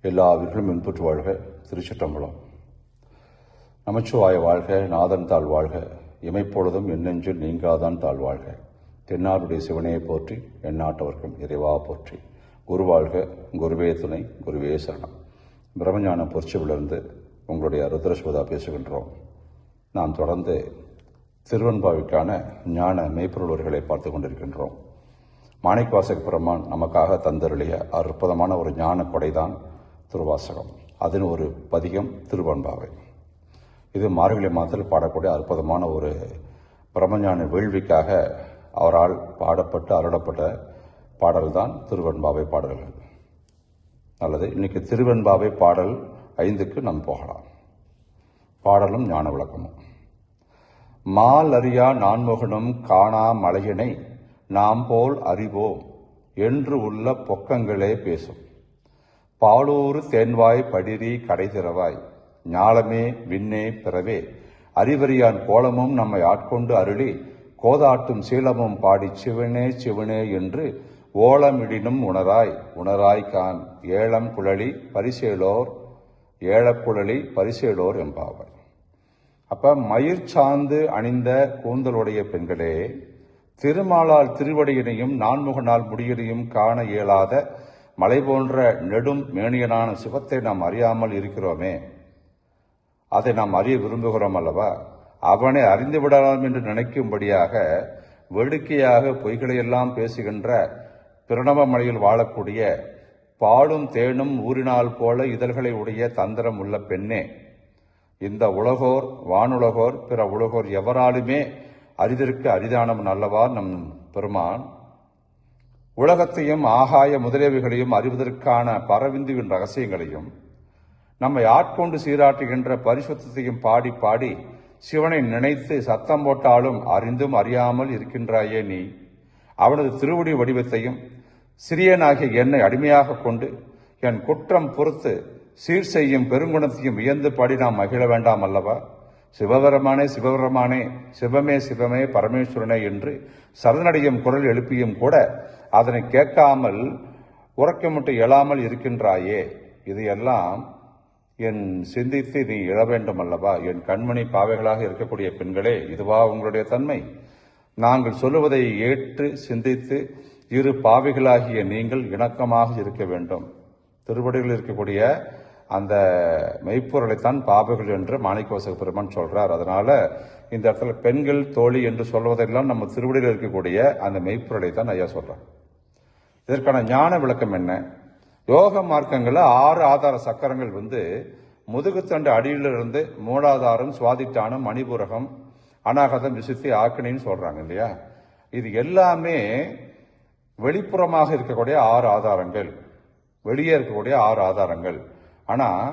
எல்லா உயிர்களும் இன்புற்று வாழ்க. திருச்சிற்றம்பலம். நமச்சிவாய வாழ்க நாதன் தாழ் வாழ்க. இமைப்பொழுதும் என்னெஞ்சில் நீங்காதான் தாழ் வாழ்க. தென்னாருடைய சிவனையை போற்றி எந்நாட்டவர்க்கும் இறைவா போற்றி. குரு வாழ்க குருவே துணை குருவே சரணம். பிரம்மஞான பொற்சிவிலிருந்து உங்களுடைய ருத்ரஸ்வதா பேசுகின்றோம். நாம் தொடர்ந்து திருவன்பாவிக்கான ஞான மெய்ப்பொருள்வர்களை பார்த்து கொண்டிருக்கின்றோம். மாணிக்கவாசக பெருமான் நமக்காக தந்தருளிய அற்புதமான ஒரு ஞான கொடைதான் திருவாசகம். அதன் ஒரு பதிகம் திருவன்பாவை. இது மார்கழி மாதத்தில் பாடக்கூடிய அற்புதமான ஒரு பிரம்மஞான வேள்விக்காக அவரால் பாடப்பட்டு அருளப்பட்ட பாடல்தான் திருவெண்பாவை பாடல்கள். நல்லது. இன்னைக்கு திருவெண்பாவை பாடல் ஐந்துக்கு நாம் போகலாம். பாடலும் ஞான விளக்கமும். மால் அறியா நான்முகனும் காணா மலையினை நாம் போல் அறிவோம் என்று உள்ள பொக்கங்களே பேசும். பாலூறு தேன்வாய் படிரி கடைதிரவாய் ஞாலமே விண்ணே பிறவே. அறிவறியான் கோலமும் நம்மை ஆட்கொண்டு அருளி. கோதாட்டும் சீலமும் பாடி சிவனே சிவனே என்று ஓலமிடினும் உணராய். உணராய் கான் ஏழம் குழலி பரிசேலோர் ஏழக்குழலி பரிசேலோர் என்பாவர் அப்ப மயிர் சார்ந்து அணிந்த கூந்தலுடைய பெண்களே திருமாலால் திருவடியினையும் நான்முகனால் முடியலையும் காண இயலாத மலை போன்ற நெடும் மேனியனான சிவத்தை நாம் அறியாமல் இருக்கிறோமே. அதை நாம் அறிய விரும்புகிறோம் அல்லவா? அவனை அறிந்து விடலாம் என்று நினைக்கும்படியாக வேடிக்கையாக பொய்களையெல்லாம் பேசுகின்ற பிரணவ மலையில் வாழக்கூடிய பாலும் தேனும் ஊறினால் போல இதழ்களை உடைய தந்திரம் உள்ள பெண்ணே. இந்த உலகோர் வானுலகோர் பிற உலகோர் எவராலுமே அறிதற்கு அரிதானம் நல்லவா நம் பெருமான்? உலகத்தையும் ஆகாய முதலியவைகளையும் அறிவதற்கான பரவிந்துவின் ரகசியங்களையும் நம்மை ஆட்கொண்டு சீராட்டுகின்ற பரிசுத்தையும் பாடி பாடி சிவனை நினைத்து சத்தம் போட்டாலும் அறிந்தும் அறியாமல் இருக்கின்றாயே நீ. அவனது திருவடி வடிவத்தையும் சிறியனாகிய என்னை அடிமையாக கொண்டு என் குற்றம் பொறுத்து சீர் செய்யும் பெருங்குணத்தையும் வியந்து பாடி நாம் மகிழ வேண்டாம் அல்லவா? சிவபெருமானே சிவபெருமானே சிவமே சிவமே பரமேஸ்வரனே என்று சரணடையும் குரல் எழுப்பியும் கூட அதனை கேட்காமல் உறக்கமிட்டு எழாமல் இருக்கின்றாயே இதையெல்லாம் என் சிந்தித்து நீ எழ வேண்டும் அல்லவா என் கண்மணி பாவைகளாக இருக்கக்கூடிய பெண்களே இதுவா உங்களுடைய தன்மை? நாங்கள் சொல்லுவதை ஏற்று சிந்தித்து இரு பாவைகளாகிய நீங்கள் இணக்கமாக இருக்க வேண்டும். திருவடிகளில் இருக்கக்கூடிய அந்த மெய்ப்பொருளைத்தான் பாவைகள் என்று மாணிக்கவாசக பெருமான் சொல்றார். அதனால இந்த இடத்துல பெண்கள் தோழி என்று சொல்வதெல்லாம் நம்ம திருவடியில் இருக்கக்கூடிய அந்த மெய்ப்பொருளை தான் ஐயா சொல்றார். இதற்கான ஞான விளக்கம் என்ன? யோக மார்க்கங்களில் ஆறு ஆதார சக்கரங்கள் வந்து முதுகுத்தண்டு அடியிலிருந்து மூலாதாரம் சுவாதிட்டானம் மணிபுரகம் அனாகதம் விசுத்தி ஆக்கினின்னு சொல்கிறாங்க இல்லையா? இது எல்லாமே வெளிப்புறமாக இருக்கக்கூடிய ஆறு ஆதாரங்கள். வெளியே இருக்கக்கூடிய ஆறு ஆதாரங்கள். ஆனால்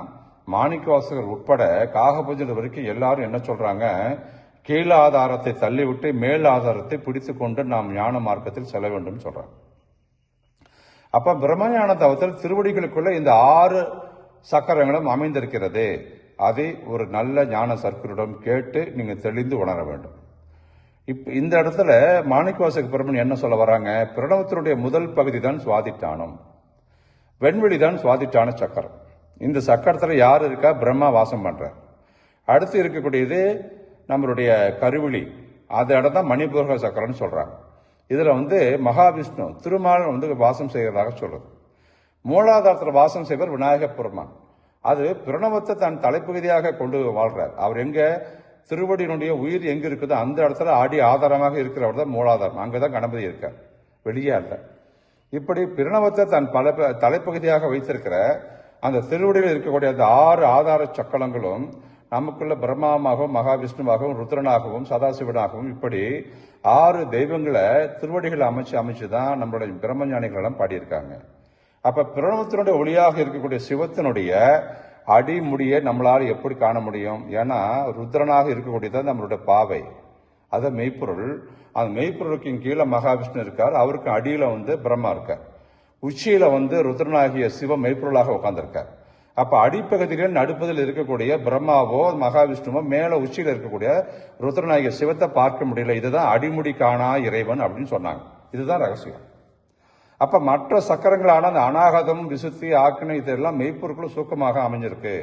மாணிக்கவாசகர் உட்பட காகபூஜல் வரைக்கும் எல்லாரும் என்ன சொல்கிறாங்க கீழ ஆதாரத்தை தள்ளிவிட்டு மேல் ஆதாரத்தை பிடித்து கொண்டு நாம் ஞான மார்க்கத்தில் செல்ல வேண்டும் சொல்கிறாங்க அப்ப பிரம்மஞான தவத்தில் திருவடிகளுக்குள்ள இந்த ஆறு சக்கரங்களும் அமைந்திருக்கிறது. அதை ஒரு நல்ல ஞான சர்க்கரிடம் கேட்டு நீங்க தெளிந்து உணர வேண்டும். இப்ப இந்த இடத்துல மாணிக்கவாசக பெருமன் என்ன சொல்ல வராங்க? பிரணவத்தினுடைய முதல் பகுதி தான் சுவாதிட்டானம் வெண்வெளி தான் சுவாதிட்டான சக்கரம். இந்த சக்கரத்தில் யார் இருக்கா? பிரம்மா வாசம் பண்ணுறார் அடுத்து இருக்கக்கூடியது நம்மளுடைய கருவிழி. அது இடம் தான் மணிபூர்க சக்கரம்னு சொல்றாங்க. இதில் வந்து மகாவிஷ்ணு திருமால் வந்து வாசம் செய்கிறதாக சொல்கிறது மூலாதாரத்தில் வாசம் செய்வர் விநாயகப் பெருமான். அது பிரணவத்தை தன் தலைப்பகுதியாக கொண்டு வாழ்கிறார் அவர் எங்கே? திருவடியினுடைய உயிர் எங்கே இருக்குதோ அந்த இடத்துல ஆடி ஆதாரமாக இருக்கிறவர் தான் மூலாதாரம். அங்கதான் கணபதி இருக்கார். வெளியே அல்ல. இப்படி பிரணவத்தை தன் பல தலைப்பகுதியாக வைத்திருக்கிற அந்த திருவடியில் இருக்கக்கூடிய அந்த ஆறு ஆதார சக்கலங்களும் நமக்குள்ள பிரம்மாவாகவும் மகாவிஷ்ணுவாகவும் ருத்ரனாகவும் சதாசிவனாகவும் இப்படி ஆறு தெய்வங்களை திருவடிகளை அமைச்சு அமைச்சு தான் நம்மளுடைய பிரம்மஞானிகளெல்லாம் பாடியிருக்காங்க. அப்போ பிரணவத்தினுடைய ஒளியாக இருக்கக்கூடிய சிவத்தினுடைய அடிமுடியை நம்மளால் எப்படி காண முடியும்? ஏன்னா ருத்ரனாக இருக்கக்கூடியது நம்மளுடைய பாவை. அதை மெய்ப்பொருள். அந்த மெய்ப்பொருளுக்கு கீழே மகாவிஷ்ணு இருக்கார். அவருக்கு அடியில் வந்து பிரம்மா இருக்கார். உச்சியில் வந்து ருத்ரனாகிய சிவ மெய்ப்பொருளாக உட்காந்துருக்கார் அப்ப அடிப்பகுதியில் நடுப்பதில் இருக்கக்கூடிய பிரம்மாவோ மகாவிஷ்ணுவோ மேல உச்சியில் இருக்கக்கூடிய ருத்ரநாயக சிவத்தை பார்க்க முடியல. இதுதான் அடிமுடி காணா இறைவன் அப்படின்னு சொன்னாங்க. இதுதான் ரகசியம். அப்ப மற்ற சக்கரங்களான அந்த அனாகதம் விசுத்தி ஆக்கினை இதெல்லாம் மெய்ப்பொருட்களும் சூக்கமாக அமைஞ்சிருக்கு.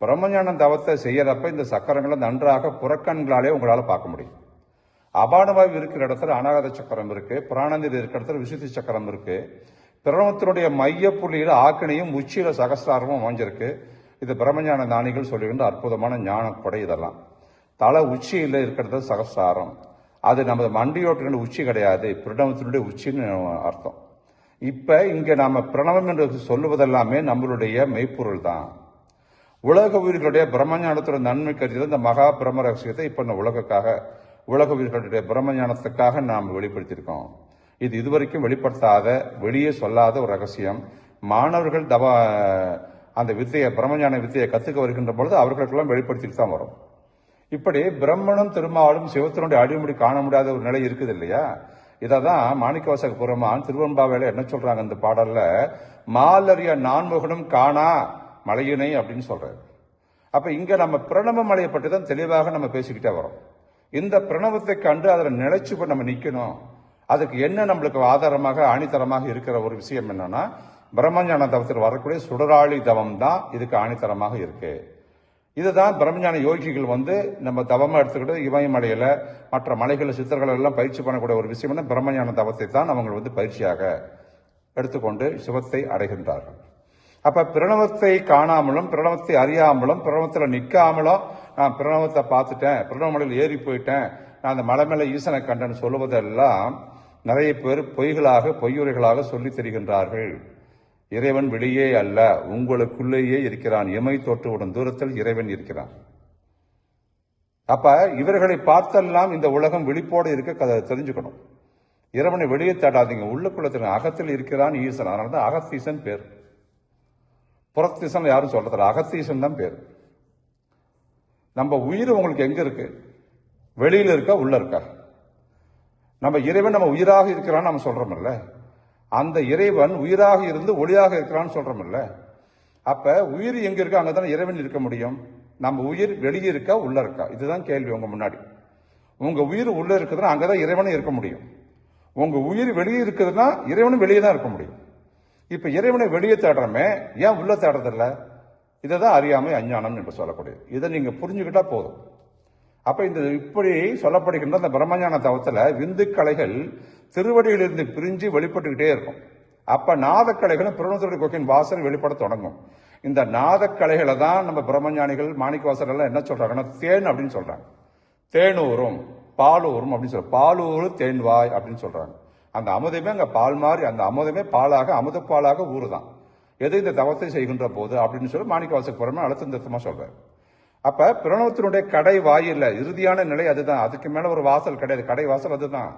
பிரம்மஞானம் தவத்தை செய்யறப்ப இந்த சக்கரங்களை நன்றாக புறக்கண்களாலே உங்களால் பார்க்க முடியும். அபானவாயு இருக்கிற இடத்துல அனாகத சக்கரம் இருக்கு. பிராணந்தீர் இருக்கிற இடத்துல விசுத்தி சக்கரம் இருக்கு. பிரணவத்தினுடைய மைய புள்ளியில ஆக்கினையும் உச்சியில சகசிராரமும் அமைஞ்சிருக்கு. இது பிரம்மஞான ஞானிகள் சொல்லுகின்ற அற்புதமான ஞான கொடை இதெல்லாம். தலை உச்சியில் இருக்கிறது சகஸ்தாரம் அது நமது மண்டியோட்டினுடைய உச்சி கிடையாது. பிரணவத்தினுடைய உச்சின்னு அர்த்தம். இப்போ இங்கே நாம் பிரணவம் என்று சொல்லுவதெல்லாமே நம்மளுடைய மெய்ப்பொருள் தான். உலக உயிர்களுடைய பிரம்மஞானத்தோட நன்மை கருதி இந்த மகா பிரம்ம ரகசியத்தை இப்போ இந்த உலகக்காக உலக உயிர்களுடைய பிரம்மஞானத்துக்காக நாம் வெளிப்படுத்தியிருக்கோம். இது இதுவரைக்கும் வெளிப்படுத்தாத வெளியே சொல்லாத ஒரு ரகசியம். மாணவர்கள் தவ அந்த வித்தையை பிரம்மஞான வித்தையை கற்றுக்க வருகின்ற பொழுது அவர்களுக்கெல்லாம் வெளிப்படுத்திட்டு தான் வரும். இப்படி பிரம்மனும் திருமாலும் சிவத்தினுடைய அடிமுடி காண முடியாத ஒரு நிலை இருக்குது இல்லையா? இதை தான் மாணிக்கவாசக புறமான் திருவன்பாவையில என்ன சொல்றாங்க இந்த பாடல்ல? மாலறிய நான்முகனும் காணா மலையினை அப்படின்னு சொல்றாரு. அப்ப இங்க நம்ம பிரணவ மலையை பற்றி தான் தெளிவாக நம்ம பேசிக்கிட்டே வரோம். இந்த பிரணவத்தை கண்டு அதில் நிலைச்சு நம்ம நிற்கணும் அதுக்கு என்ன நம்மளுக்கு ஆதாரமாக ஆணித்தரமாக இருக்கிற ஒரு விஷயம் என்னன்னா பிரம்மஞான தவத்தில் வரக்கூடிய சுடராளி தவம் தான் இதுக்கு ஆணித்தரமாக இருக்கு. இதுதான் பிரம்மஞான யோகிகள் வந்து நம்ம தவமாக எடுத்துக்கிட்டு இமயமலையில் மற்ற மலைகள் சித்தர்கள் எல்லாம் பயிற்சி பண்ணக்கூடிய ஒரு விஷயம் பிரம்மஞான தவத்தை தான் அவங்க வந்து பயிற்சியாக எடுத்துக்கொண்டு சிவத்தை அடைகின்றார்கள். அப்போ பிரணவத்தை காணாமலும் பிரணவத்தை அறியாமலும் பிரணவத்தில் நிற்காமலும் நான் பிரணவத்தை பார்த்துட்டேன் பிரணவமலையில் ஏறி போயிட்டேன் நான் அந்த மலை மேலே ஈசனை கண்டேன்னு சொல்லுவதெல்லாம் நிறைய பேர் பொய்களாக பொய்யுரைகளாக சொல்லித் தெரிகின்றார்கள். இறைவன் வெளியே அல்ல உங்களுக்குள்ளேயே இருக்கிறான். இமை தோற்றுவிடும் தூரத்தில் இறைவன் இருக்கிறான். அப்ப இவர்களை பார்த்தெல்லாம் இந்த உலகம் விழிப்போடு இருக்க கதை தெரிஞ்சுக்கணும். இறைவனை வெளியே தேடாதீங்க. உள்ளுக்குள்ள தெரியும். அகத்தில் இருக்கிறான் ஈசன். அதனால தான் அகத்தீசன் பேர். புறத்தீசன் யாரும் சொல்றது அகத்தீசன் தான் பேர். நம்ம உயிர் உங்களுக்கு எங்க இருக்கு? வெளியில இருக்கா உள்ள இருக்கா? நம்ம இறைவன் நம்ம உயிராக இருக்கிறான்னு நம்ம சொல்றோம்ல அந்த இறைவன் உயிராக இருந்து ஒளியாக இருக்கிறான்னு சொல்றோம்ல அப்ப உயிர் எங்க இருக்கா அங்கதானே இறைவன் இருக்க முடியும். நம்ம உயிர் வெளியே இருக்கா உள்ள இருக்கா? இதுதான் கேள்வி உங்க முன்னாடி. உங்க உயிர் உள்ள இருக்குதுன்னா அங்கதான் இறைவனும் இருக்க முடியும். உங்க உயிர் வெளியே இருக்குதுன்னா இறைவனும் வெளியே தான் இருக்க முடியும். இப்ப இறைவனை வெளியே தேடுறமே ஏன் உள்ள தேடுறதில்ல? இதை தான் அறியாமை அஞ்ஞானம் என்று சொல்லக்கூடியது. இதை நீங்க புரிஞ்சுக்கிட்டா போதும். அப்போ இந்த இப்படி சொல்லப்படுகின்ற அந்த பிரம்மஞான தவத்துல விந்துக்கலைகள் திருவடியிலிருந்து பிரிஞ்சு வெளிப்பட்டுக்கிட்டே இருக்கும். அப்போ நாதக்கலைகளும் பிரணவத்துடைய கோக்கின் வாசல் வெளிப்பட தொடங்கும். இந்த நாதக்கலைகளை தான் நம்ம பிரம்மஞானிகள் மாணிக்க எல்லாம் என்ன சொல்கிறாங்கன்னா தேன் அப்படின்னு சொல்கிறாங்க தேனூரும் பாலூரும் அப்படின்னு சொல்ற பாலூர் தேன்வாய் அப்படின்னு சொல்கிறாங்க அந்த அமுதமே அங்கே பால் மாறி அந்த அமுதமே பாலாக அமுதப்பாலாக ஊறுதான். எது இந்த தவத்தை செய்கின்ற போது அப்படின்னு சொல்லி மாணிக்க வாசக்கு புறமே அழுத்தம் திருத்தமாக சொல்கிறேன் அப்ப பிரணவத்தினுடைய கடை வாயில்ல இறுதியான நிலை அதுதான். அதுக்கு மேல ஒரு வாசல் கிடையாது. கடை வாசல் அதுதான்.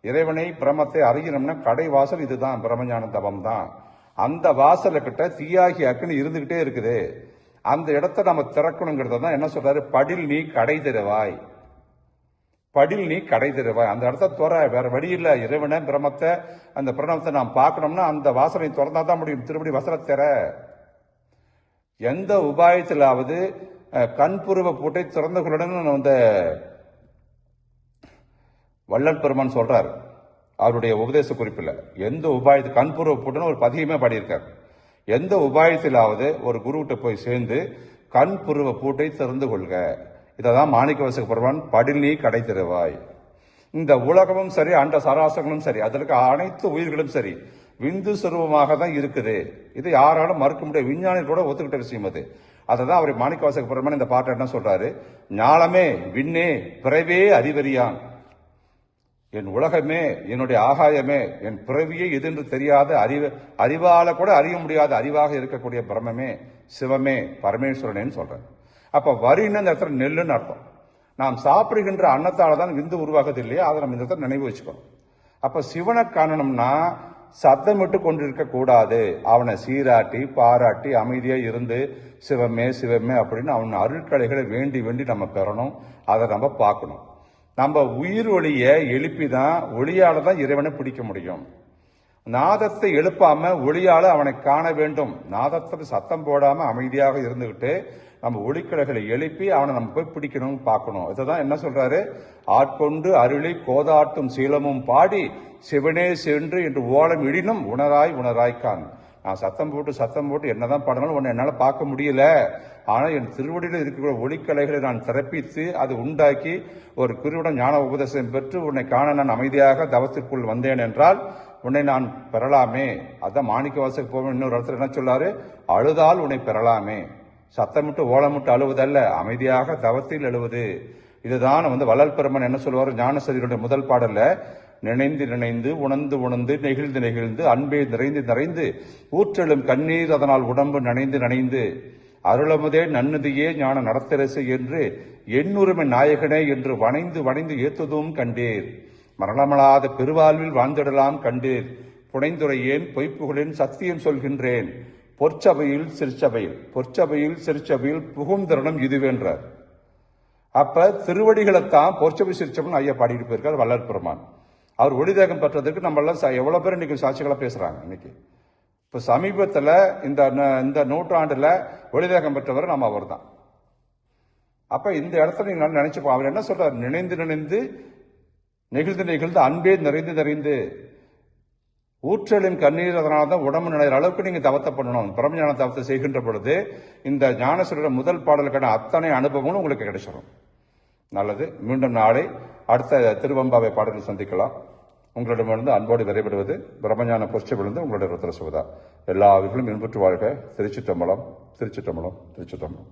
இறைவனை பிரமத்தை அறியணும்னா கடை வாசல் இதுதான். பிரம்மஞான தவம் தான் அந்த வாசல கிட்ட தீயாகி அக்குன்னு இருந்துகிட்டே இருக்குது. அந்த இடத்த நம்ம திறக்கணுங்கிறத தான் என்ன சொல்றாரு? படில் நீ கடை தருவாய். படில் நீ கடை தருவாய். அந்த இடத்த துற வேற வழி இல்ல. இறைவனை பிரமத்தை அந்த பிரணவத்தை நாம் பார்க்கணும்னா அந்த வாசலை திறந்தா தான் முடியும். திருப்படி வசல திற. எந்த உபாயத்திலாவது கண்புருவ பூட்டை திறந்த கொள்ளுடன் அந்த வள்ளல் பெருமான் சொல்றாரு. அவருடைய உபதேச குறிப்பில். எந்த உபாயத்து கண்புருவ பூட்டுன்னு ஒரு பதியமே பாடியிருக்கார். எந்த உபாயத்திலாவது ஒரு குருவிட்ட போய் சேர்ந்து கண் புருவ பூட்டை திறந்து கொள்க. இதைதான் மாணிக்கவாசக பெருமான் படில் நீ கடை திறவாய் இந்த உலகமும் சரி அண்ட சராசங்களும் சரி அதற்கு அனைத்து உயிர்களும் சரி விந்து சுரூபமாக தான் இருக்குது. இது யாராலும் மறுக்க முடியாது. விஞ்ஞானிகள் கூட ஒத்துக்கிட்ட விஷயம் அது அதை தான் அவர் மாணிக்கவாசக பெருமான் இந்த பாட்டை என்ன சொல்றாரு? ஞாலமே விண்ணே பிறவே அறிவறியான். என் உலகமே என்னுடைய ஆகாயமே என் பிறவியே எது என்று தெரியாத அறிவு அறிவால கூட அறிய முடியாத அறிவாக இருக்கக்கூடிய பிரம்மமே சிவமே பரமேஸ்வரனேன்னு சொல்றேன் அப்ப வரின்னு அந்த இடத்துல நெல்லுன்னு அர்த்தம். நாம் சாப்பிடுகின்ற அன்னத்தால தான் விந்து உருவாகுது இல்லையா? அதை நம்ம இந்த இடத்துல நினைவு வச்சுக்கணும். அப்ப சிவனை காணணும்னா சத்தமிட்டு கொண்டிருக்க கூடாது. அவனை சீராட்டி பாராட்டி அமைதியா இருந்து சிவமே சிவமே அப்படின்னு அவன் அருட்கலைகளை வேண்டி வேண்டி நம்ம பெறணும். அதை நம்ம பார்க்கணும். நம்ம உயிர் ஒளியை எழுப்பி தான் ஒளியால தான் இறைவனை பிடிக்க முடியும். நாதத்தை எழுப்பாம ஒளியால அவனை காண வேண்டும். நாதத்தை சத்தம் போடாம அமைதியாக இருந்துகிட்டு நம்ம ஒளிக்கலைகளை எழுப்பி அவனை நம்ம போய் பிடிக்கணும் பார்க்கணும். இதுதான் என்ன சொல்றாரு? ஆட்கொண்டு அருளி கோதாட்டும் சீலமும் பாடி சிவனே சென்று என்று ஓலம் இடினும் உணராய் உணராய்க்கான் நான் சத்தம் போட்டு சத்தம் போட்டு என்னதான் பாடணும் உன்னை என்னால் பார்க்க முடியல. ஆனால் என் திருவடியில் இருக்கக்கூடிய ஒளிக்கலைகளை நான் திறப்பித்து அது உண்டாக்கி ஒரு குருவிடம் ஞான உபதேசம் பெற்று உன்னை காண நான் அமைதியாக தவத்திற்குள் வந்தேன் என்றால் உன்னை நான் பெறலாமே. அதான் மாணிக்க வாசக்கு போவேன். இன்னொரு இடத்துல என்ன சொல்லாரு? அழுதால் உன்னை பெறலாமே. சத்தமிட்டு ஓலமிட்டு அழுவதல்ல. அமைதியாக தவத்தில் எழுவது. இதுதான் வந்து வள்ளல் பெருமன் என்ன சொல்லுவார்? ஞானசதிகளுடைய முதல் பாடல்ல. நினைந்து நினைந்து உணர்ந்து உணர்ந்து நெகிழ்ந்து நெகிழ்ந்து அன்பே நிறைந்து நிறைந்து ஊற்றெழும் கண்ணீர் அதனால் உடம்பு நனைந்து நனைந்து அருளமுதே நன்னுதியே ஞான நடத்தரசு என்று எண்ணுரிமை நாயகனே என்று வணைந்து வணைந்து ஏத்துதும் கண்டீர். மரணமலாத பெருவாழ்வில் வாழ்ந்திடலாம் கண்டீர். புனைந்துரையேன் பொய்ப்புகளின் சத்தியம் சொல்கின்றேன். பொற்சபையில் சிறுச்சபையில் பொற்சபையில் சிரிச்சபையில் புகும் தருணம் இதுவென்றார். அப்ப திருவடிகளைத்தான் பொற்சபை சிற்சபைன்னு ஐயா பாடிட்டு போயிருக்கார் வள்ளல் பெருமான். அவர் ஒளிதேகம் பெற்றதுக்கு நம்மளாம் எல்லாம் ச- பேர் இன்னைக்கு சாட்சிகளாக பேசுகிறாங்க இன்னைக்கு. இப்போ சமீபத்தில் இந்த ந- இந்த நூற்றாண்டில் ஒளிதேகம் பெற்றவர் நம்ம அவர்தான். அப்போ இந்த இடத்துல நீங்கள் நினச்சிப்போம் அவர் என்ன சொல்கிறார் நினைந்து நினைந்து நெகிழ்ந்து நெகிழ்ந்து அன்பே நிறைந்து நிறைந்து ஊற்றலின் கண்ணீர் அதனால தான் உடம்பு நினைற அளவுக்கு நீங்கள் தவத்தை பண்ணணும். பிரம்மஞான தவத்தை செய்கின்ற பொழுது இந்த ஞானசுரோட முதல் பாடலுக்கான அத்தனை அனுபவங்களும் உங்களுக்கு கிடைச்சிடும் நல்லது. மீண்டும் நாளை அடுத்த திருவம்பாவை பாடலில் சந்திக்கலாம். உங்களிடமிருந்து அன்போடு விரைபடுவது பிரம்மஞான பொற்சை விழுந்து உங்களுடைய ருத்ர சுகதா எல்லா வீட்டிலும் இன்புற்று வாழ்க. திருச்சிட்டம்பலம் திருச்சிட்டம்பலம் திருச்சிட்டம்பலம்